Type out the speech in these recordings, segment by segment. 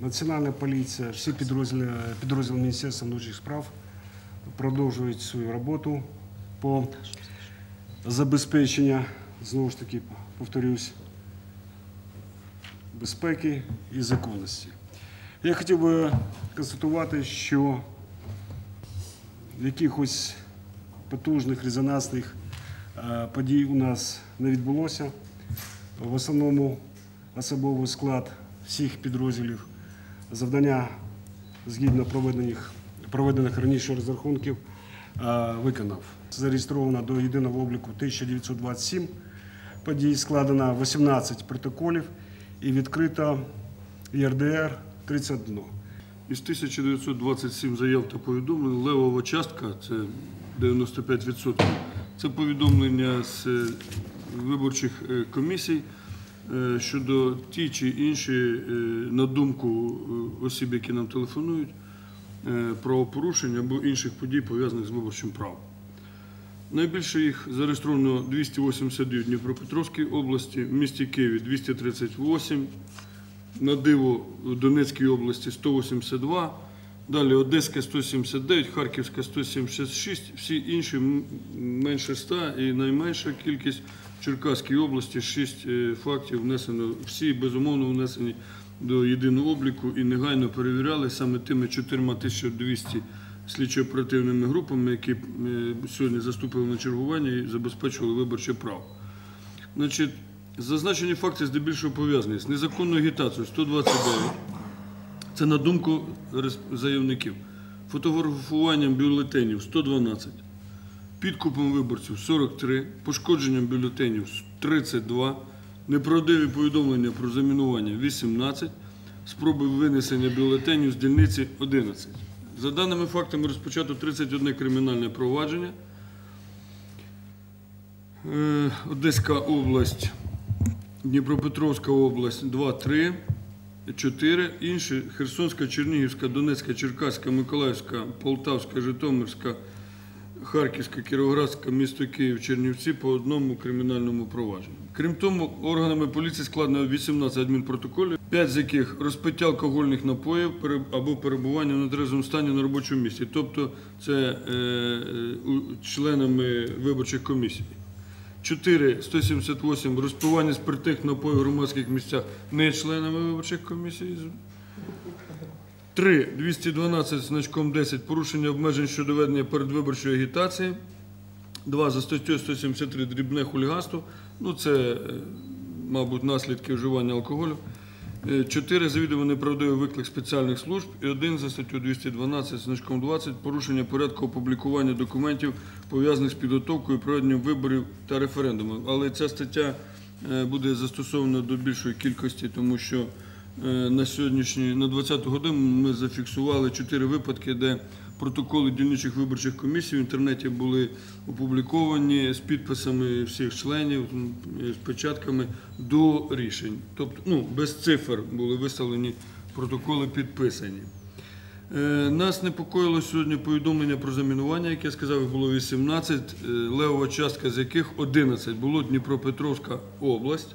Національна поліція, всі підрозділи, підрозділи Міністерства внутрішніх справ продовжують свою роботу по забезпеченню, знову ж таки, повторюсь, безпеки і законності. Я хотів би констатувати, що якихось потужних резонансних е, подій у нас не відбулося. В основному особовий склад всіх підрозділів завдання згідно проведених, проведених раніше розрахунків е, виконав. Зареєстровано до єдиного обліку 1927 подій, складено 18 протоколів і відкрито ЄРДР 31. Із 1927 заяв та повідомлень левова частка це 95%. Це повідомлення з е, виборчих е, комісій щодо ті чи інші, е, на думку е, осіб, які нам телефонують, е, правопорушень або інших подій, пов'язаних з виборчим правом. Найбільше їх зареєстровано 282 в Дніпропетровській області, в місті Києві 238, на диво в Донецькій області 182, далі Одеська 179, Харківська 176, всі інші менше 100 і найменша кількість в Черкаській області 6 фактів внесено, всі безумовно внесені до єдиного обліку і негайно перевіряли саме тими 4200 слідчо-оперативними групами, які е, сьогодні заступили на чергування і забезпечували виборче право. Значить, зазначені факти здебільшого пов'язані з незаконною агітацією 129. Це на думку заявників. Фотографуванням бюлетенів 112, підкупом виборців 43, пошкодженням бюлетенів 32, неправдиві повідомлення про замінування 18, спроби винесення бюлетенів з дільниці 11. За даними фактами розпочато 31 кримінальне провадження. Е, Одеська область, Дніпропетровська область 2, 3, 4. Інші Херсонська, Чернігівська, Донецька, Черкаська, Миколаївська, Полтавська, Житомирська, Харківська, Кіровоградська, місто Київ, Чернівці по одному кримінальному провадженню. Крім тому, органами поліції складено 18 адмінпротоколів, 5 з яких розпиття алкогольних напоїв або перебування в нетрезвому стані на робочому місці. Тобто це е, е, членами виборчих комісій. 4 178 розпивання спиртних напоїв в громадських місцях не членами виборчих комісій. 3 212 значком 10 порушення обмежень щодо ведення передвиборчої агітації. 2 за статтю 173 дрібне хуліганство. Ну це, е, мабуть, наслідки вживання алкоголю. 4 завідомо неправдивий виклик спеціальних служб і 1 за статтю 212 з значком 20 порушення порядку опублікування документів пов'язаних з підготовкою проведенням виборів та референдумів. Але ця стаття е, буде застосована до більшої кількості, тому що е, на сьогоднішній на 20 годину ми зафіксували 4 випадки, де протоколи дільничих виборчих комісій в інтернеті були опубліковані з підписами всіх членів, з печатками до рішень. Тобто, ну, без цифр були виставлені протоколи підписані. Е, Нас непокоїло сьогодні повідомлення про замінування, яке я сказав, було 18, е, левова частка з яких 11 було Дніпропетровська область.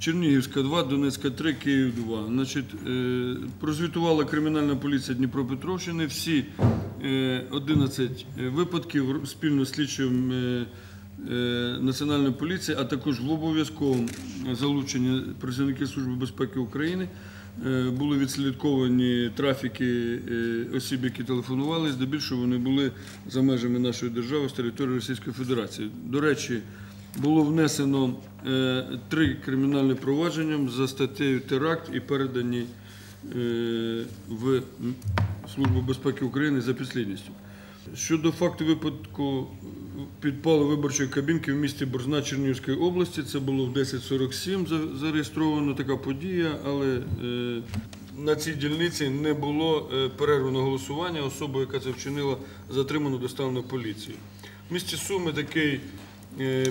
Чернігівська 2, Донецька 3, Київ 2. Значить, е, прозвітувала кримінальна поліція Дніпропетровщини всі е, 11 випадків спільно з слідчим е, е, Національної поліції, а також в обов'язковому залученні працівників Служби безпеки України. е, Були відслідковані трафіки е, осіб, які телефонували. Здебільшого вони були за межами нашої держави з території Російської Федерації. До речі, було внесено е, три кримінальні провадження за статтею теракт і передані е, в Службу безпеки України за підслідністю. Щодо факту випадку підпалу виборчої кабінки в місті Борзна Чернігівської області, це було в 10.47 за- зареєстровано така подія, але е, на цій дільниці не було е, перервного голосування. Особа, яка це вчинила, затримано доставлено поліції. В місті Суми такий е,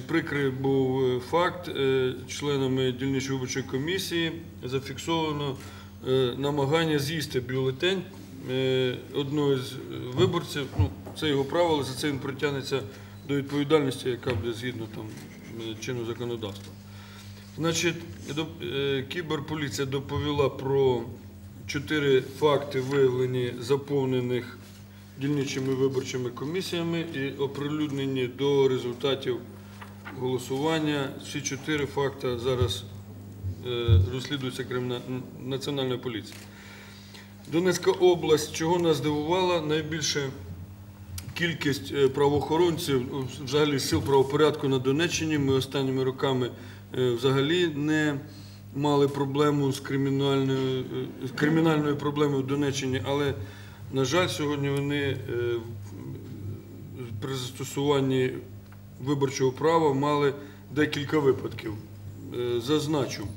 прикрий був е, факт. Е, Членами дільничої виборчої комісії зафіксовано е, намагання з'їсти бюлетень е, одного з виборців. Ну, це його право, але за це він притягнеться до відповідальності, яка буде згідно там е, чинного законодавства. Значить, е, кіберполіція доповіла про чотири факти виявлені заповнених дільничими виборчими комісіями і оприлюднені до результатів голосування. Всі чотири факти зараз е, розслідуються криміна... Національною поліцією. Донецька область, чого нас здивувала, найбільше кількість е, правоохоронців, ну, взагалі сил правопорядку на Донеччині. Ми останніми роками е, взагалі не мали проблему з кримінальною, з кримінальною проблемою в Донеччині, але, на жаль, сьогодні вони е, при застосуванні виборчого права мали декілька випадків. Е, Зазначу,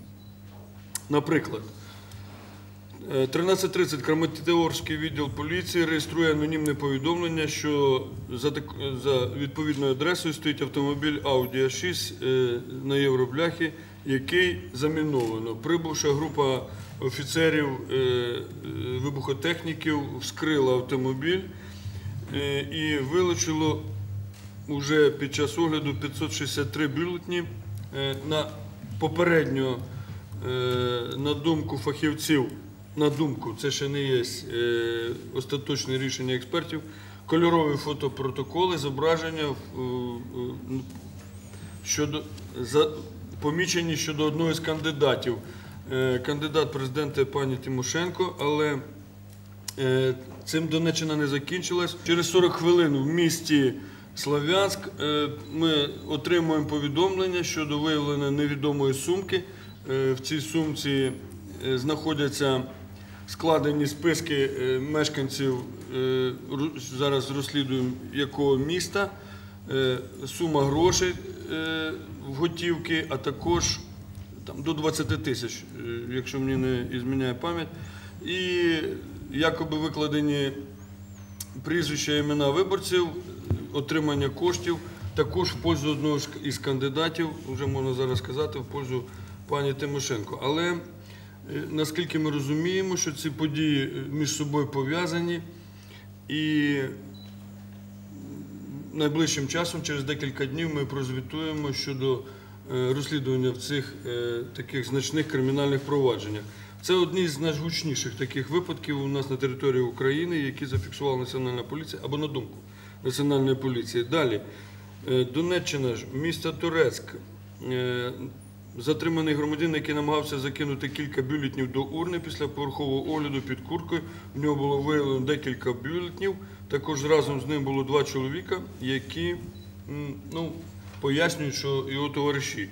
наприклад, Е, 13.30 Краматеорський відділ поліції реєструє анонімне повідомлення, що за, відповідною адресою стоїть автомобіль Audi A6 е, на Євробляхі, який заміновано. Прибувша група офіцерів е, е, вибухотехніків вскрила автомобіль е, і вилучило уже під час огляду 563 бюлетні на попередньо, е, на думку фахівців, на думку, це ще не є остаточне рішення експертів, кольорові фотопротоколи, зображення щодо помічені щодо одного з кандидатів. Е, Кандидат президента пані Тимошенко, але Е, Цим Донеччина не закінчилась. Через 40 хвилин в місті Слав'янськ е, ми отримуємо повідомлення щодо виявлення невідомої сумки. В цій сумці знаходяться складені списки мешканців, зараз розслідуємо якого міста, сума грошей в готівки, а також там, до 20 тисяч, е, якщо мені не зміняє пам'ять. І якоби викладені прізвища імена виборців, отримання коштів, також в пользу одного із кандидатів, вже можна зараз сказати, в пользу пані Тимошенко. Але е, наскільки ми розуміємо, що ці події е, між собою пов'язані, і найближчим часом, через декілька днів, ми прозвітуємо щодо е, розслідування в цих е, таких значних кримінальних провадженнях. Це одні з найгучніших таких випадків у нас на території України, які зафіксувала Національна поліція або на думку Національної поліції. Далі, е, Донеччина ж, місто Турецьк. Затриманий громадянин, який намагався закинути кілька бюлетнів до урни після поверхового огляду під куркою. В нього було виявлено декілька бюлетнів. Також разом з ним було два чоловіка, які ну, пояснюють, що його товариші.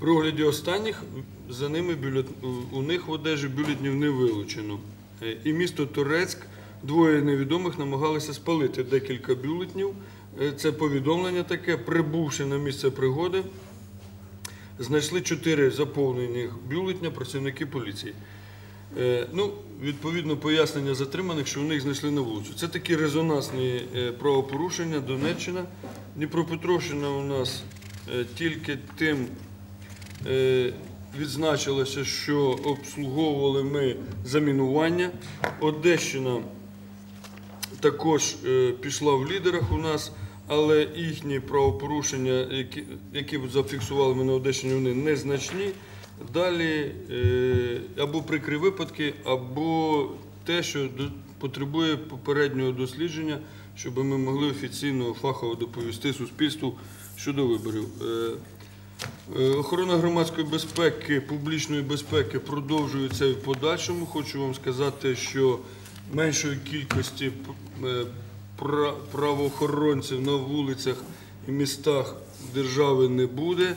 При огляді останніх за ними бюлет... у них в одежі бюлетнів не вилучено. Е, І місто Турецьк двоє невідомих намагалися спалити декілька бюлетнів. Е, Це повідомлення таке, прибувши на місце пригоди, знайшли чотири заповнені бюлетня працівники поліції. Е, Ну, відповідно, пояснення затриманих, що вони їх знайшли на вулицю. Це такі резонансні е, правопорушення. Донеччина. Дніпропетровщина у нас е, тільки тим відзначилося, що обслуговували ми замінування. Одещина також пішла в лідерах у нас, але їхні правопорушення, які, які зафіксували ми на Одещині, вони незначні. Далі е, або прикрі випадки, або те, що потребує попереднього дослідження, щоб ми могли офіційно фахово доповісти суспільству щодо виборів. Е, Е, Охорона громадської безпеки, публічної безпеки продовжується і в подальшому. Хочу вам сказати, що меншої кількості правоохоронців на вулицях і містах держави не буде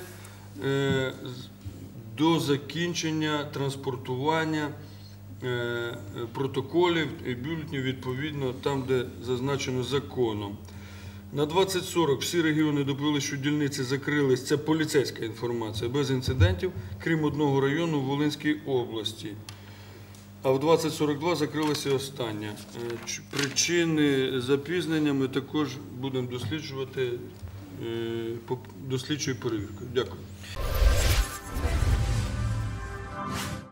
до закінчення транспортування е, е, протоколів і бюлетнів відповідно там, де зазначено законом. На 2040 всі регіони доповіли, що дільниці закрились. Це поліцейська інформація без інцидентів, крім одного району в Волинській області. А в 2042 закрилася остання. Е, Причини запізнення ми також будемо досліджувати е, дослідчою перевіркою. Дякую.